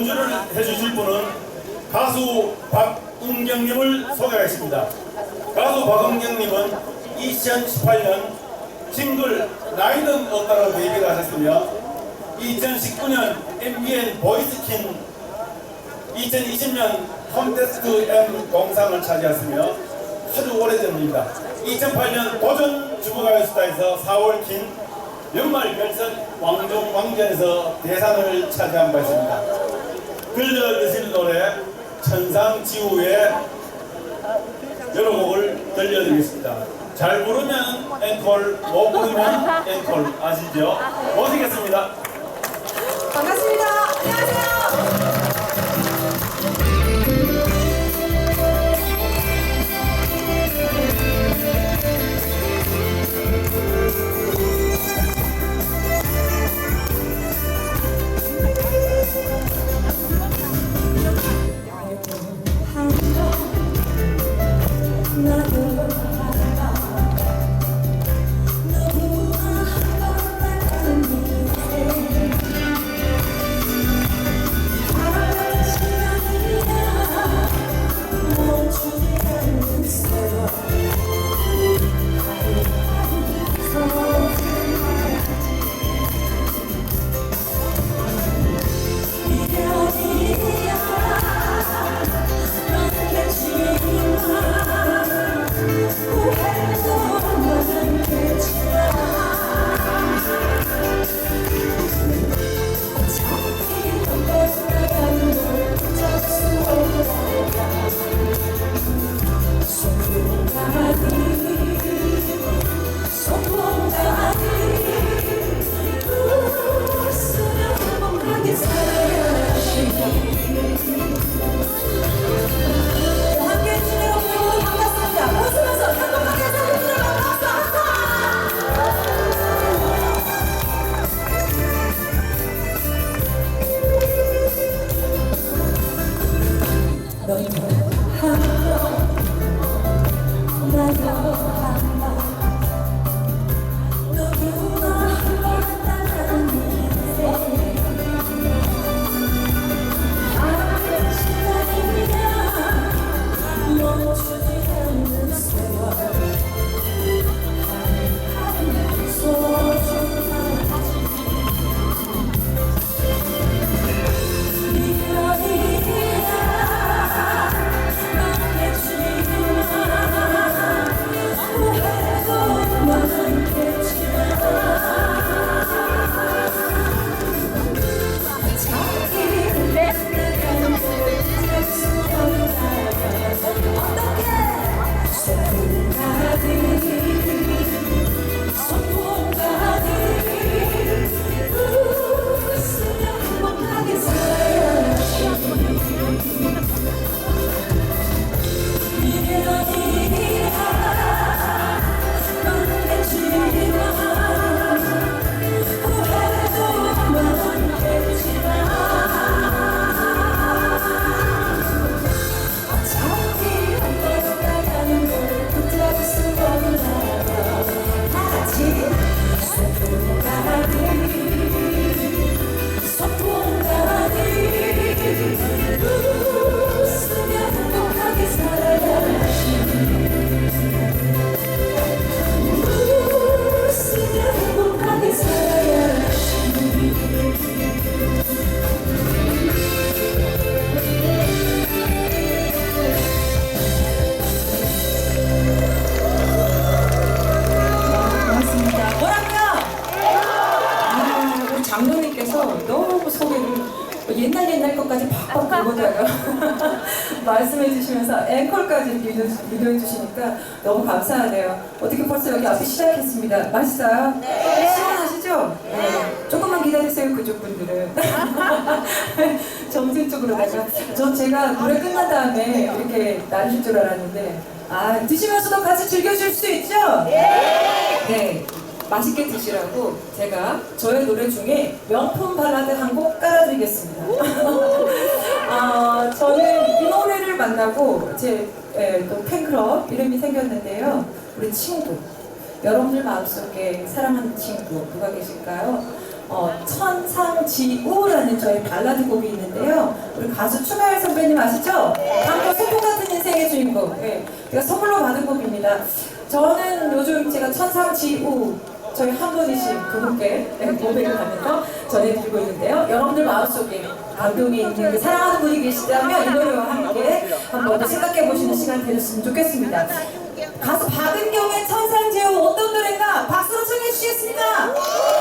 연주를 해주실 분은 가수 박은경님을 소개하겠습니다. 가수 박은경님은 2018년 싱글 나이는 없다로 데뷔를 하셨으며 2019년 MBN 보이스킨 2020년 컴테스트 M 동상을 차지하였으며 아주 오래전입니다. 2008년 도전 주부가요스타에서 4월 킨 연말 결선 왕종 왕전에서 대상을 차지한 바 있습니다. 들려드릴 노래 천상지우의 여러 곡을 들려드리겠습니다. 잘 부르면 앵콜, 못 부르면 앵콜 아시죠? 모시겠습니다. 반갑습니다. 안녕하세요. 유도해 주시니까 너무 감사하네요. 어떻게 벌써 여기 앞에 시작했습니다. 맛있어요? 네. 시원하시죠? 네. 조금만 기다리세요, 그쪽 분들은. 점심 쪽으로다가. 전 제가 노래 끝난 다음에 이렇게 나르실 줄 알았는데, 아, 드시면서도 같이 즐겨줄 수 있죠? 네. 맛있게 드시라고 제가 저의 노래 중에 명품 발라드 한 곡 깔아드리겠습니다. 아, 저는 이 노래를 만나고 제 예, 또 팬클럽 이름이 생겼는데요. 우리 친구. 여러분들 마음속에 사랑하는 친구 누가 계실까요? 어, 천상지우라는 저희 발라드 곡이 있는데요. 우리 가수 추가열 선배님 아시죠? 강도 소풍 같은 인생의 주인공. 네, 제가 선물로 받은 곡입니다. 저는 요즘 제가 천상지우 저희 한 분이신 그분께 네, 고백을 하면서 전해드리고 있는데요. 여러분들 마음속에 감동이 있는 그 사랑하는 분이 계시다면 이 노래와 함께 한번 더 생각해 보시는 시간 되셨으면 좋겠습니다. 가수 박은경의 천상지우 어떤 노래인가 박수로 청해 주시겠습니까? 고맙습니다.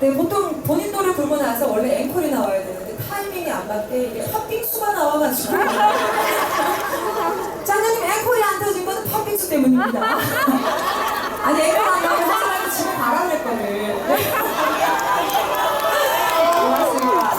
네, 보통 본인 노래 부르고 나서 원래 앵콜이 나와야 되는데 타이밍이 안 맞게 이게 팥빙수가 나와가지고 장관님 앵콜이 안 터진 거는 팥빙수 때문입니다. 아니 앵콜 안 나오면 한 사람이 집에 가라 그랬거든. 고맙습니다. 아,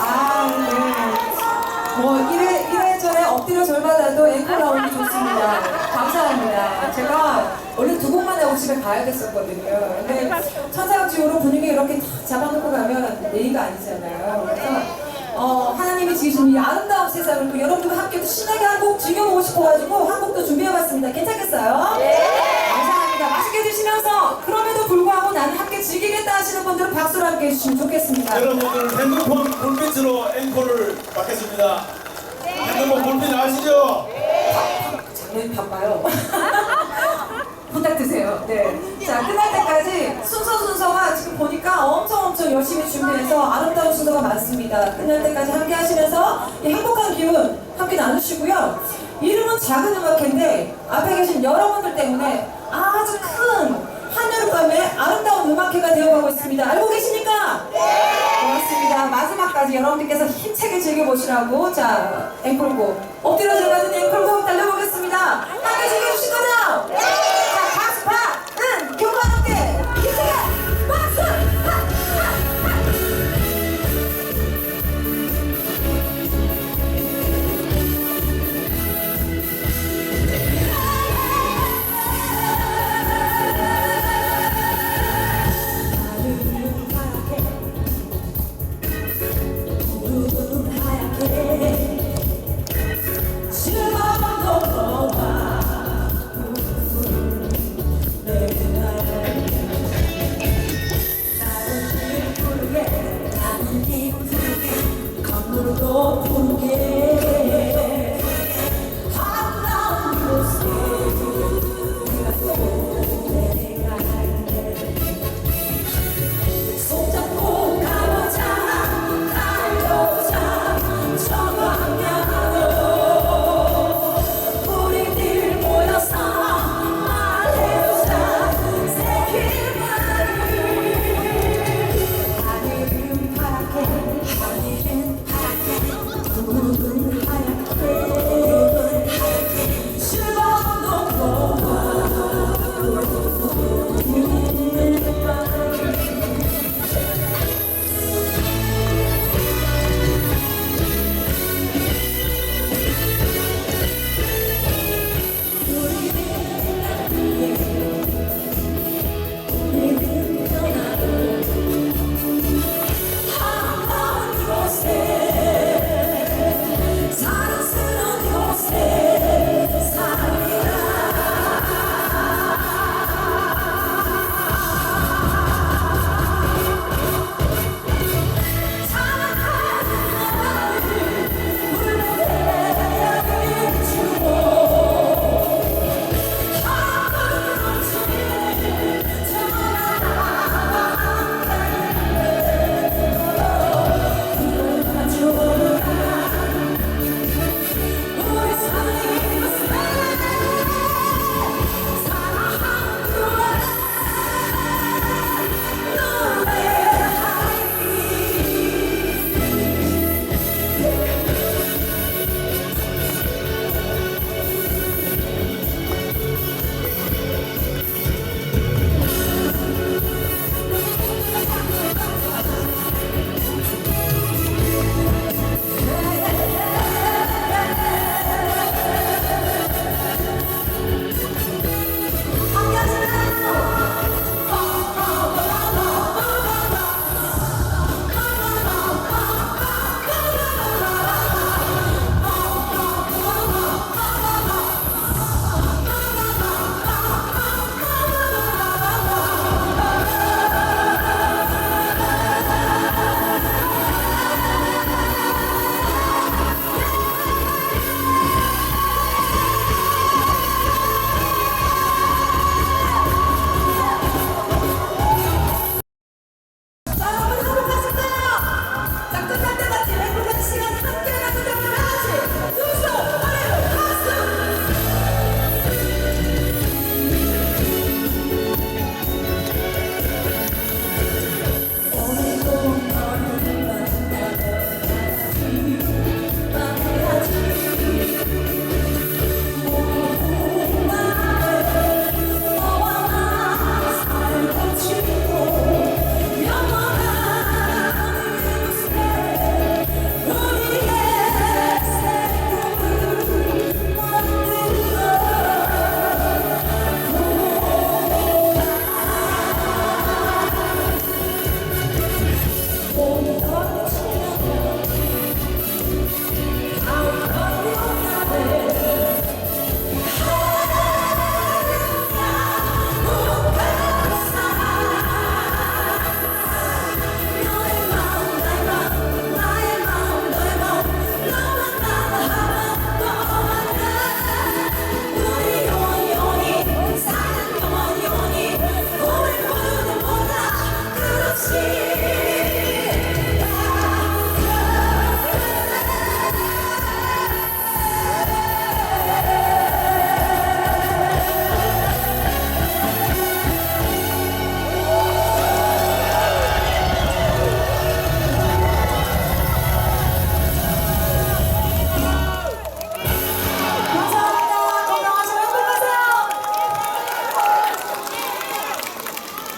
네. 뭐 이래 이래저래 엎드려 절받아도 앵콜 나오면 좋습니다. 감사합니다. 제가 원래 두 곡만 끝나고 집에 가야 됐었거든요. 근데 천사역지으로 분위기 이렇게 탁 잡아놓고 가면 내의가 아니잖아요. 그래서 어, 하나님이 지으신 이 아름다운 세상을 또 여러분들과 함께 또 신나게 한 곡 즐겨보고 싶어가지고 한 곡도 준비해봤습니다. 괜찮겠어요? 감사합니다. 맛있게 드시면서 그럼에도 불구하고 나는 함께 즐기겠다 하시는 분들은 박수로 함께 해주시면 좋겠습니다. 여러분들 핸드폰 불빛으로 앵콜을 받겠습니다. 핸드폰 불빛 아시죠? 장면이 바빠요. 부탁 드세요. 네. 자, 끝날 때까지 순서 순서가 지금 보니까 엄청 엄청 열심히 준비해서 아름다운 순서가 많습니다. 끝날 때까지 함께 하시면서 이 행복한 기운 함께 나누시고요. 이름은 작은 음악회인데 앞에 계신 여러분들 때문에 아주 큰 한여름밤의 아름다운 음악회가 되어가고 있습니다. 알고 계십니까? 네. 고맙습니다. 마지막까지 여러분들께서 힘차게 즐겨보시라고 자 앵콜곡 엎드려 들어가는 앵콜곡 달려보겠습니다. 함께 즐겨주실 거죠? 강물도 푸르게